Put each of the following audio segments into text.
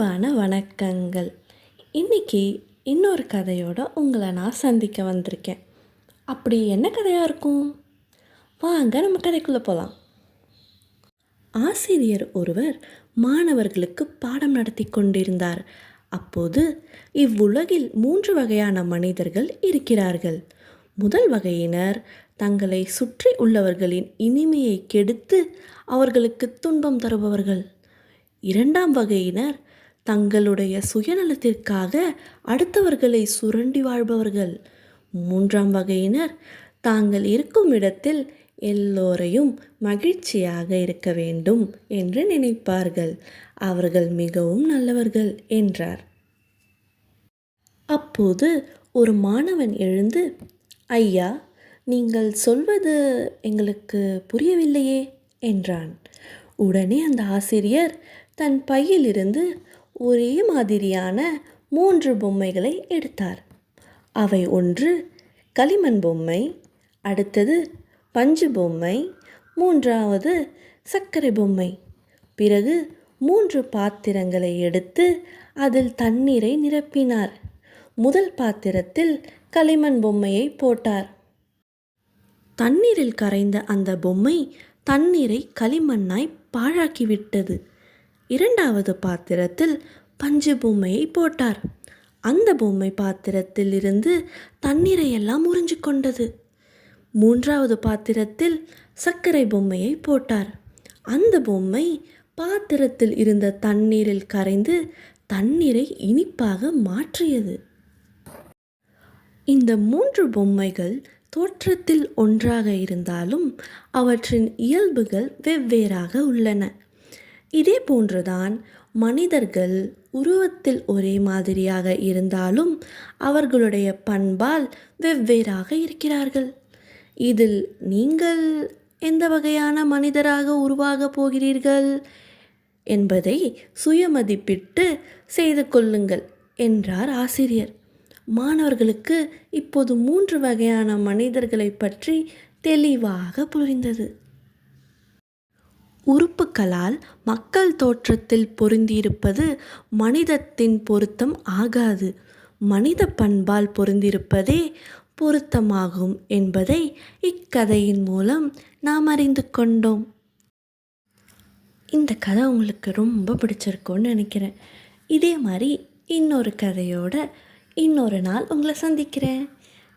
அன்பான வணக்கங்கள். இன்னைக்கு இன்னொரு கதையோடு உங்களை நான் சந்திக்க வந்திருக்கேன். அப்படி என்ன கதையாக இருக்கும்? வாங்க நம்ம கதைக்குள்ளே போகலாம் ஆசிரியர் ஒருவர் மாணவர்களுக்கு பாடம் நடத்தி கொண்டிருந்தார். அப்போது இவ்வுலகில் மூன்று வகையான மனிதர்கள் இருக்கிறார்கள். முதல் வகையினர் தங்களை சுற்றி உள்ளவர்களின் இனிமையை கெடுத்து அவர்களுக்கு துன்பம் தருபவர்கள். இரண்டாம் வகையினர் தங்களுடைய சுயநலத்திற்காக அடுத்தவர்களை சுரண்டி வாழ்பவர்கள். மூன்றாம் வகையினர் தாங்கள் இருக்கும் இடத்தில் எல்லோரையும் மகிழ்ச்சியாக இருக்க வேண்டும் என்று நினைப்பார்கள். அவர்கள் மிகவும் நல்லவர்கள் என்றார். அப்போது ஒரு மாணவன் எழுந்து ஐயா நீங்கள் சொல்வது எங்களுக்கு புரியவில்லையே என்றான். உடனே அந்த ஆசிரியர் தன் பையிலிருந்து ஒரே மாதிரியான மூன்று பொம்மைகளை எடுத்தார். அவை ஒன்று களிமண் பொம்மை அடுத்தது பஞ்சு பொம்மை மூன்றாவது சர்க்கரை பொம்மை. பிறகு மூன்று பாத்திரங்களை எடுத்து அதில் தண்ணீரை நிரப்பினார். முதல் பாத்திரத்தில் களிமண் பொம்மையை போட்டார். தண்ணீரில் கரைந்த அந்த பொம்மை தண்ணீரை களிமண்ணாய் பாழாக்கிவிட்டது. இரண்டாவது பாத்திரத்தில் பஞ்சு பொம்மையை போட்டார். அந்த பொம்மை பாத்திரத்தில் இருந்து தண்ணீரை எல்லாம் உறிஞ்சு கொண்டது மூன்றாவது பாத்திரத்தில் சர்க்கரை பொம்மையை போட்டார். அந்த பொம்மை பாத்திரத்தில் இருந்த தண்ணீரில் கரைந்து தண்ணீரை இனிப்பாக மாற்றியது. இந்த மூன்று பொம்மைகள் தோற்றத்தில் ஒன்றாக இருந்தாலும் அவற்றின் இயல்புகள் வெவ்வேறாக உள்ளன. இதே போன்றுதான் மனிதர்கள் உருவத்தில் ஒரே மாதிரியாக இருந்தாலும் அவர்களுடைய பண்பால் வெவ்வேறாக இருக்கிறார்கள். இதில் நீங்கள் எந்த வகையான மனிதராக உருவாகப் போகிறீர்கள் என்பதை சுயமதிப்பிட்டு செய்து கொள்ளுங்கள் என்றார் ஆசிரியர். மாணவர்களுக்கு இப்போது மூன்று வகையான மனிதர்களை பற்றி தெளிவாக புரிந்தது. உறுப்புகளால் மக்கள் தோற்றத்தில் பொருந்தியிருப்பது மனிதத்தின் பொருத்தம் ஆகாது. மனித பண்பால் பொருந்திருப்பதே பொருத்தமாகும் என்பதை இக்கதையின் மூலம் நாம் அறிந்து கொண்டோம். இந்த கதை உங்களுக்கு ரொம்ப பிடிச்சிருக்கும்னு நினைக்கிறேன். இதே மாதிரி இன்னொரு கதையோட இன்னொரு நாள் உங்களை சந்திக்கிறேன்.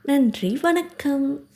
நன்றி வணக்கம்.